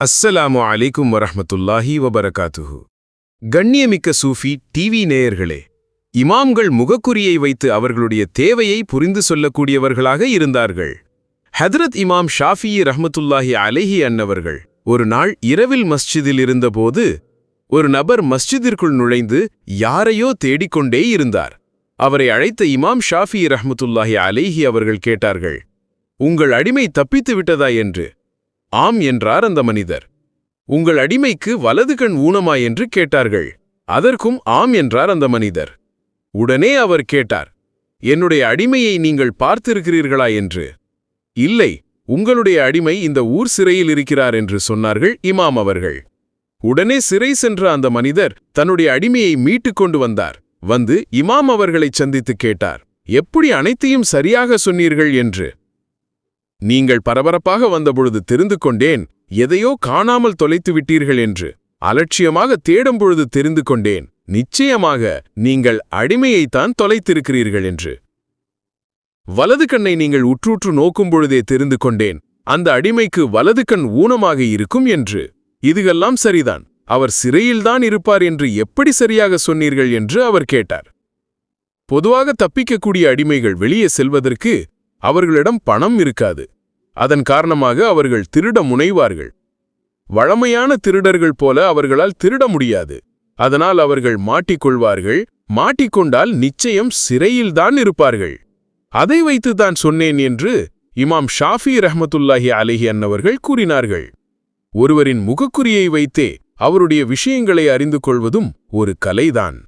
அஸ்ஸலாமு அலைக்கும் வரஹமத்துல்லாஹி வபரகாத்துஹு. கண்ணியமிக்க சூஃபி டிவி நேயர்களே இமாம்கள் முகக்குறியை வைத்து அவர்களுடைய தேவையை புரிந்து சொல்லக்கூடியவர்களாக இருந்தார்கள். ஹதரத் இமாம் ஷாஃபி ரஹமத்துல்லாஹி அலைஹி அன்னவர்கள் ஒரு நாள் இரவில் மஸ்ஜிதில் இருந்தபோது ஒரு நபர் மஸ்ஜிதிற்குள் நுழைந்து யாரையோ தேடிக்கொண்டே இருந்தார். அவரை அழைத்த இமாம் ஷாஃபி ரஹமத்துல்லாஹி அலைஹி அவர்கள் கேட்டார்கள் உங்கள் அடிமை தப்பித்து விட்டதா என்று? ஆம் என்றார் அந்த மனிதர். உங்கள் அடிமைக்கு வலது கண் ஊனமா என்று கேட்டார்கள். அதற்கும் ஆம் என்றார் அந்த மனிதர். உடனே அவர் கேட்டார். என்னுடைய அடிமையை நீங்கள் பார்த்திருக்கிறீர்களா என்று. இல்லை உங்களுடைய அடிமை இந்த ஊர் சிறையில் இருக்கிறார் என்று சொன்னார்கள் இமாம் அவர்கள். உடனே சிறை சென்ற அந்த மனிதர் தன்னுடைய அடிமையை மீட்டுக் கொண்டு வந்தார். வந்து இமாம் அவர்களைச் சந்தித்து கேட்டார். எப்படி அனைத்தையும் சரியாக சொன்னீர்கள்? என்று. நீங்கள் பரபரப்பாக வந்தபொழுது தெரிந்து கொண்டேன் எதையோ காணாமல் தொலைத்து விட்டீர்கள் என்று. அலட்சியமாக தேடும் பொழுது தெரிந்து கொண்டேன் நிச்சயமாக நீங்கள் அடிமையைத்தான் தொலைத்திருக்கிறீர்கள் என்று. வலது கண்ணை நீங்கள் உற்றுற்று நோக்கும் பொழுதே தெரிந்து கொண்டேன் அந்த அடிமைக்கு வலது கண் ஊனமாக இருக்கும் என்று. இதுகெல்லாம் சரிதான் அவர் சிறையில்தான் இருப்பார் என்று எப்படி சரியாக சொன்னீர்கள் என்று அவர் கேட்டார். பொதுவாக தப்பிக்கக்கூடிய அடிமைகள் வெளியே செல்வதற்கு அவர்களிடம் பணம் இருக்காது. அதன் காரணமாக அவர்கள் திருட முனைவார்கள். வழமையான திருடர்கள் போல அவர்களால் திருட முடியாது. அதனால் அவர்கள் மாட்டிக்கொள்வார்கள். மாட்டிக்கொண்டால் நிச்சயம் சிறையில்தான் இருப்பார்கள். அதை வைத்துதான் சொன்னேன் என்று இமாம் ஷாஃபி ரஹமத்துல்லாஹி அலிஹி அன்னவர்கள் கூறினார்கள். ஒருவரின் முகக்குறியை வைத்தே அவருடைய விஷயங்களை அறிந்து கொள்வதும் ஒரு கலைதான்.